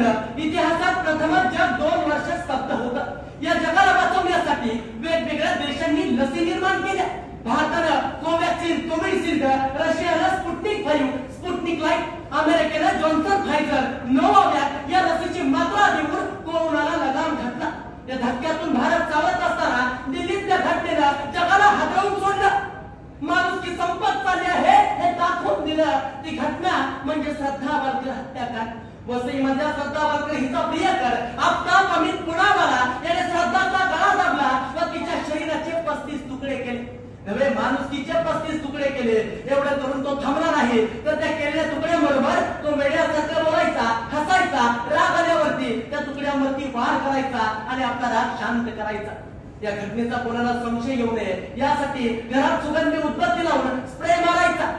घडलं इतिहासात प्रथमच जग दोन वर्ष स्तब्ध होतं. या जगाला वाचवण्यासाठी वेगवेगळ्या देशांनी लसी निर्माण केल्या. भारतानं कोवॅक्सिन कोविशिल्ड रशियानं स्पुटनिक फाईव्ह स्पुटनिक लाइट अमेरिकेनं जॉन्सन फायझर नोवावॅक या लसीची मात्रा देऊन कोरोनाला लगाम घातला या धक्क्यातून भारत चालत असताना दिल्लीतल्या घटनेनं जगाला हादरवून सोडलं माणुसकी संपत चालली आहे हे दाखवून दिलं ती घटना म्हणजे श्रद्धा वारकर हत्याकांड वसईमधल्या श्रद्धा वारकर हिचा प्रियकर आफताब अमित पुणावाला याने श्रद्धाचा गळा दाबला व तिच्या शरीराचे पस्तीस तुकडे केले. नव्हे माणुसकीचे पस्तीस तुकडे केले. एवढं करून तो थांबला नाही. तर त्या केलेल्या तुकड्याबरोबर तो वेड्यासारखा बोलायचा हसायचा राग आल्यावरती त्या तुकड्यावरती वार करायचा आणि आपला राग शांत करायचा. या घटनेचा कोणाला संशय येऊ नये. यासाठी घरात सुगंधी उत्पत्ती लावून स्प्रे मारायचा.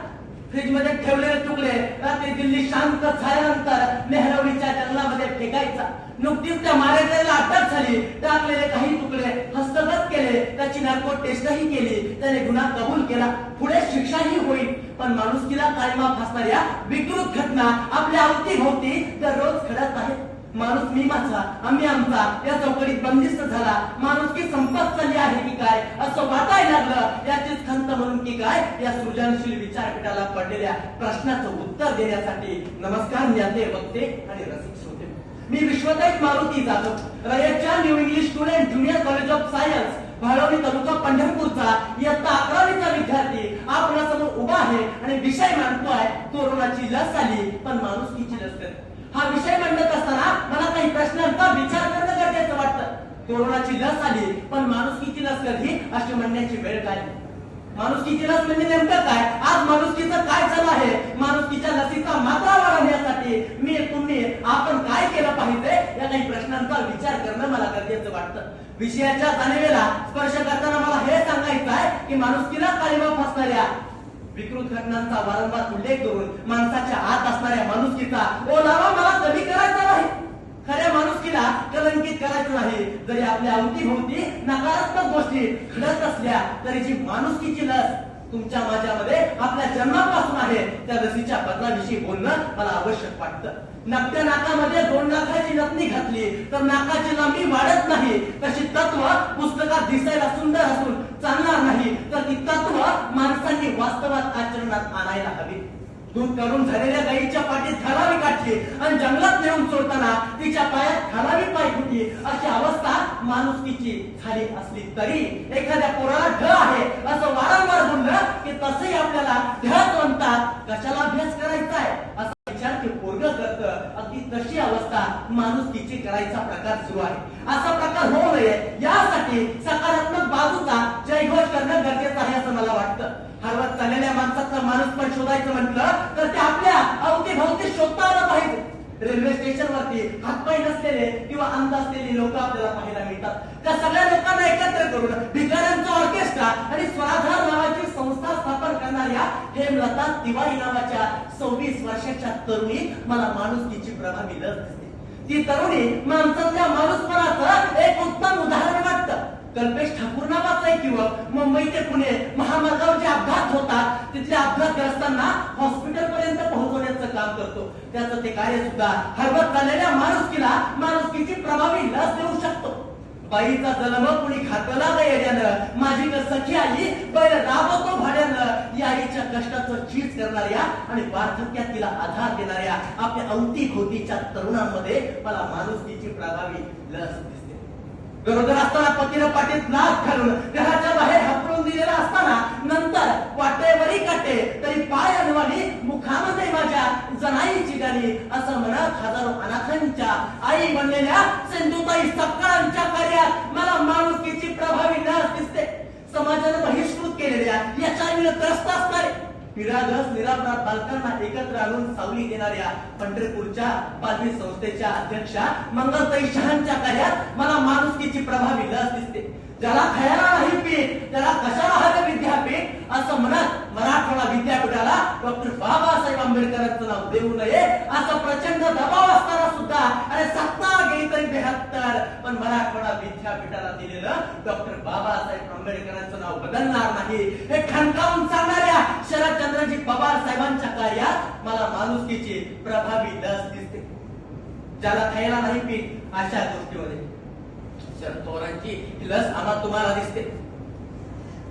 फ्रीजमध्ये ठेवलेले तुकडे रात्री दिल्ली शांत झाल्यानंतर मेहरवणीच्या जंगलामध्ये फेकायचा. नुकतीच त्या मारेकऱ्याला अटक झाली. टाकलेले काही तुकडे हस्तगत केले. त्याची नार्को टेस्टही केली. त्याने गुन्हा कबूल केला. पुढे शिक्षाही होईल. पण माणुसकीला कायमा फासणाऱ्या विकृत घटना आपल्या अवतीभोवती दररोज घडत आहेत माणूस मी माझा आम्ही आमचा या चौकडीत बंदिस्त झाला. माणूस की संपत चालली आहे की काय? असं वाटायला लागलं. याचीच खंत म्हणून की काय? या सृजनशील विचारपीठाला पडलेल्या प्रश्नाचं उत्तर देण्यासाठी नमस्कार ज्ञाते वक्ते आणि रसिक श्रोते. मी विश्वताईत Maruti Jadhav. रयतच्या new English student junior college of science Bhalwani taluka पंढरपूरचा इयत्ता अकरावीचा विद्यार्थी. आपल्यासमोर उभा आहे आणि विषय मांडतोय. कोरोनाची लस आली पण माणुसकीची लस हा विषय कोरोनाची लस आली पण माणुसकीची लस कधी? अशी म्हणण्याची वेळ काय? माणुसकीची लस म्हणजे नेमकं काय? आज माणुसकीचं काय झालं आहे? माणुसकीच्या लसीचा मात्रा वाढवण्यासाठी मी तुम्ही आपण काय केलं पाहिजे? या काही प्रश्नांचा विचार करणं मला गरजेचं वाटतं. विषयाच्या जाणीवेला स्पर्श करताना मला हे सांगायचं आहे की माणुसकीला काळीमा फसणाऱ्या विकृत घटनांचा वारंवार उल्लेख करून माणसाच्या आत असणाऱ्या माणुसकीचा ओलावा मला कमी करायचा नाही खऱ्या माणुसकीला कलंकित करायचं नाही जरी आपल्या अवतीभोवती नकारात्मक गोष्टी घडत असल्या तरी जी माणुसकीची लस तुमच्या माझ्यामध्ये आपल्या जन्मापासून आहे त्या लसीच्या बदलाविषयी बोलणं मला आवश्यक वाटतं. नकट्या नाकामध्ये दोन लाखाची नथनी घातली तर नाकाची लांबी वाढत नाही. तशी तत्व पुस्तकात दिसायला सुंदर असून चालणार नाही. तर ती तत्व माणसांनी वास्तवात आचरणात आणायला हवी. दूध करून झालेल्या गाईच्या पाठीत घालावी काठी आणि जंगलात नेऊन सोडताना होती अशी अवस्था माणुसकीची झाली असली तरी एखाद्या पोराला ढ आहे. असं वारंवार बोललं की तसंही आपल्याला ढच म्हणतात कशाला अभ्यास करायचा आहे? असा विचार ते पोरग करत. अगदी तशी अवस्था माणुसकीची करायचा प्रकार सुरू आहे. असा प्रकार होऊ नये. यासाठी सकारात्मक बाजूचा जयघोष करणं गरजेचं आहे असं मला वाटतं. हरवत चाललेल्या माणसाचा माणूस पण शोधायचं म्हटलं तर ते आपल्या अवतीभोवती शोधता आलं पाहिजे. रेल्वे स्टेशनवरती हातपाय नसलेले किंवा अंध असलेले लोक आपल्याला पाहायला मिळतात. त्या सगळ्या लोकांना एकत्र करून भिकाऱ्यांचा ऑर्केस्ट्रा आणि स्वराधार नावाची संस्था स्थापन करणाऱ्या हेमलता तिवारी नावाच्या सव्वीस वर्षाच्या तरुणी मला माणुसकीची प्रभावी लस दिसते. ती तरुणी माणसातल्या माणूसपणाचं एक उत्तम उदाहरण कल्पेश ठाकूर नावाचा एक मुंबई ते पुणे महामार्गावर जे अपघात होतात तिथल्या अपघातग्रस्तांना हॉस्पिटल पर्यंत पोहोचवण्याचं काम करतो. त्याचं ते कार्य सुद्धा हरवत चाललेल्या माणुसकीला माणुसकीची प्रभावी लस देऊ शकतो. बाईचा जन्म कुणी खातला ग येण्यानं माझी ग सखी आई बैल राबवतो भाड्यानं. या आईच्या कष्टाचं चीज करणाऱ्या आणि वार्धक्यात तिला आधार देणाऱ्या आपल्या अवतीभोवतीच्या तरुणांमध्ये मला माणुसकीची प्रभावी लस दिसते. गरोदर असताना पतीनं पाठीत नाक घालून घराच्या बाहेर हपळून दिलेला असताना नंतर वाटेवरी काटे तरी पाय अनवाणी मुखामध्ये माझ्या जनाईची गाणी असं म्हणत हजारो अनाथांच्या आई बनलेल्या सिंधुताई सकाळांच्या कार्यात मला माणुसकीची प्रभावी नस दिसते. समाजाने बहिष्कृत केलेल्या याच्या त्रस्त असणारे. निरागस निराधार बालकांना एकत्र आणून सावली देणाऱ्या पंढरपूरच्या पालवी संस्थेच्या अध्यक्षा मंगलताई शहांच्या कार्यात मला माणुसकीची प्रभावी लस त्याला ज्याला खायला नाही पीठ त्याला कशाला हवे विद्यापीठ? असं म्हणत मराठवाडा विद्यापीठाला डॉक्टर बाबासाहेब आंबेडकरांचं नाव देऊ नये. असा प्रचंड दबाव असताना सुद्धा अरे सत्ता गेली तरी बेहत्तर. पण मराठवाडा विद्यापीठाला दिलेलं डॉक्टर बाबासाहेब आंबेडकरांचं नाव बदलणार नाही. हे ठणकावून सांगणाऱ्या शरदचंद्रजी पवार साहेबांच्या कार्यात मला माणुसकीची प्रभावी लस दिसते. ज्याला खायला नाही पीठ अशा गोष्टीमध्ये. शरद पवारांची लस आम्हाला तुम्हाला दिसते.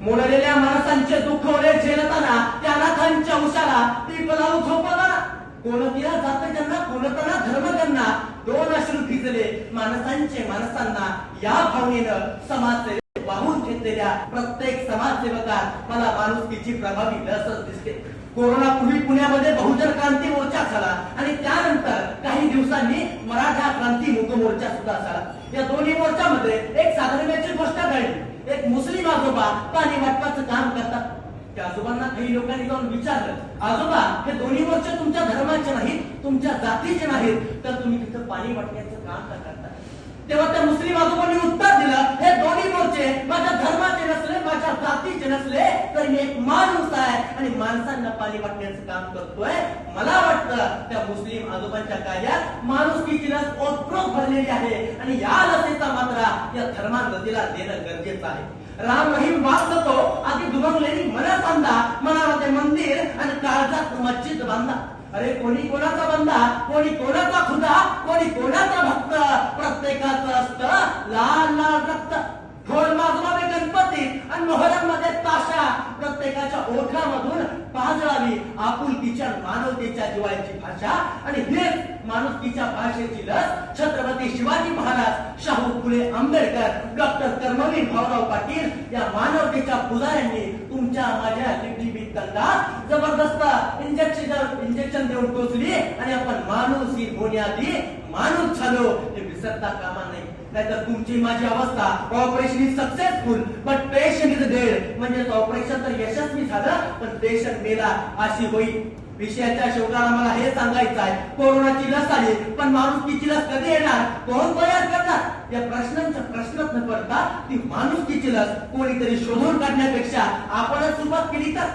मोडलेल्या माणसांचे दुःख ओले झेलताना त्या नाथांच्या उशाला ती लावून झोपताना कोणतीला जात ज्यांना कोणताना धर्म त्यांना. दोन अश्रू भिजले. माणसांचे माणसांना या भावनेनं समाज वाहून घेतलेल्या प्रत्येक समाजसेवकात मला माणुसकीची प्रभावी लसच दिसते. कोरोनापूर्वी पुण्यामध्ये बहुजन क्रांती मोर्चा झाला आणि त्यानंतर काही दिवसांनी मराठा क्रांती मुक मोर्चा सुद्धा झाला. या दोन्ही मोर्चामध्ये एक साधारणची गोष्ट घडली एक मुस्लिम आजोबा पाणी वाटपाचं काम करतात. त्या आजोबांना काही लोकांनी जाऊन विचारलं आजोबा हे दोन्ही मोर्चे तुमच्या धर्माचे नाहीत तुमच्या जातीचे नाहीत तर तुम्ही तिथं पाणी वाटण्याचं काम का करता? तेव्हा त्या मुस्लिम आजोबांनी उत्तर दिलं हे दोन्ही मोर्चे माझ्या धर्माचे नसले माझ्या जातीचे नसले तर एक मान आणि माणसांना पाणी वाटण्याचं काम करतोय. मला वाटतं त्या मुस्लिम आजोबांच्या कार्यात माणुसकीची लस ओतप्रोत भरलेली आहे. आणि या लसीचा मात्रा या धर्मांगतीला देणं गरजेचं आहे. राम रहीम वाचतो आधी दुभंगलेली मनात बांधा मनामध्ये मंदिर आणि काळजात मस्जिद बांधा. अरे कोणी कोणाचा बंदा कोणी कोणाचा खुदा? कोणी कोणाचा भक्त? प्रत्येकाचं असतं लाल लाल रक्त. प्रत्येकाच्या ओठामधून पाजळावी आपुलकीच्या मानवतेच्या जीवाची भाषा आणि हेच माणुसकीच्या भाषेची लस. छत्रपती शिवाजी महाराज शाहू फुले आंबेडकर डॉक्टर कर्मवीर भाऊराव पाटील या मानवतेच्या पुजाऱ्यांनी तुमच्या माझ्या लिपलिपित दंडात जबरदस्त इंजेक्शन इंजेक्शन देऊन टोचली आणि आपण माणूस ही होण्याआधी माणूस झालो हे विसरता कामा नाही नाहीतर तुमची माझी अवस्था operation is successful but patient is म्हणजे ऑपरेशन तर यशस्वी झालं पण देश मेला अशी होईल. विषयाच्या शेवटाला मला हे सांगायचं आहे कोरोनाची लस आली पण माणुसकीची लस कधी येणार? कोण तयार करणार? या प्रश्नांचा प्रश्नच न पडता ती माणुसकीची लस कोणीतरी शोधून काढण्यापेक्षा आपणच सुरुवात केली तर.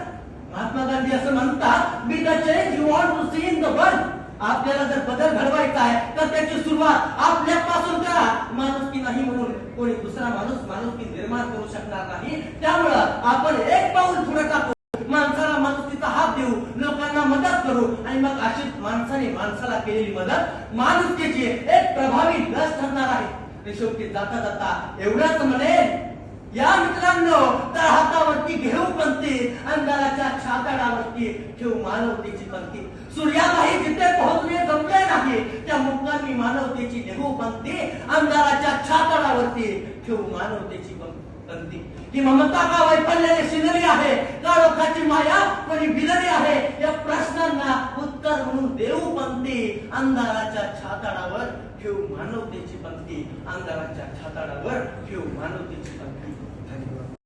महात्मा गांधी असं म्हणतात be the change you want to see in the world आपल्याला जर बदल घडवायचा आहे तर त्याची सुरुवात आपल्यापासून करा. माणुसकी नाही म्हणून कोणी दुसरा माणूस माणुसकी निर्माण करू शकणार नाही. त्यामुळं आपण एक पाऊल पुढे टाकू. माणसाला माणुसकीचा हात देऊ. लोकांना मदत करू. आणि मग अशी माणसाने माणसाला केलेली मदत माणुसकीची एक प्रभावी लस ठरणार आहे. आणि शेवटी जाता जाता एवढंच म्हणेल या मित्रांनो तर हातावरती घेऊ पंक्ती अंधाराच्या छाताडावरती ठेवू मानवतेची पंक्ती. सूर्याबाई जिथे पोहोचले जमले नाही त्या मुक्कामी मानवतेची नेहू पंक्ती अंधाराच्या छाताडावरती ठेवू मानवतेची पंक्ती. ही ममता का वैफल्याने शिनरी आहे? का लोकांची माया कोणी बिलरी आहे? या प्रश्नांना उत्तर म्हणून देऊ पंक्ती अंधाराच्या छाताडावर ठेवू मानवतेची पंक्ती अंधाराच्या छाताडावर ठेवू मानवतेची पंक्ती.